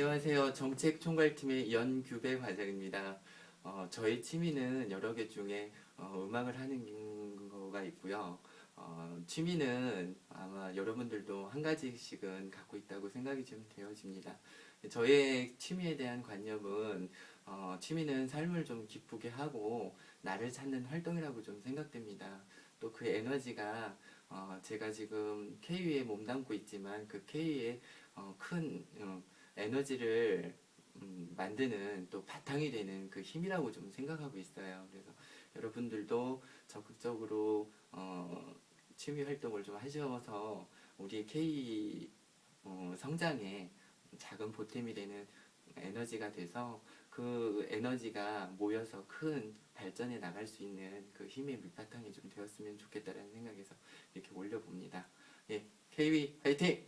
안녕하세요. 정책총괄팀의 연규배 과장입니다. 어, 저희 취미는 여러 개 중에 어, 음악을 하는 거가 있고요. 어, 취미는 아마 여러분들도 한 가지씩은 갖고 있다고 생각이 좀 되어집니다. 저의 취미에 대한 관념은 어, 취미는 삶을 좀 기쁘게 하고 나를 찾는 활동이라고 좀 생각됩니다. 또 그 에너지가 어, 제가 지금 K위에 몸담고 있지만 그 K위에 어, 큰 어, 에너지를 음, 만드는 또 바탕이 되는 그 힘이라고 좀 생각하고 있어요. 그래서 여러분들도 적극적으로 어, 취미 활동을 좀 하셔서 우리 K 어, 성장에 작은 보탬이 되는 에너지가 돼서 그 에너지가 모여서 큰 발전에 나갈 수 있는 그 힘의 밑바탕이 좀 되었으면 좋겠다라는 생각에서 이렇게 올려봅니다. 예, KW 화이팅!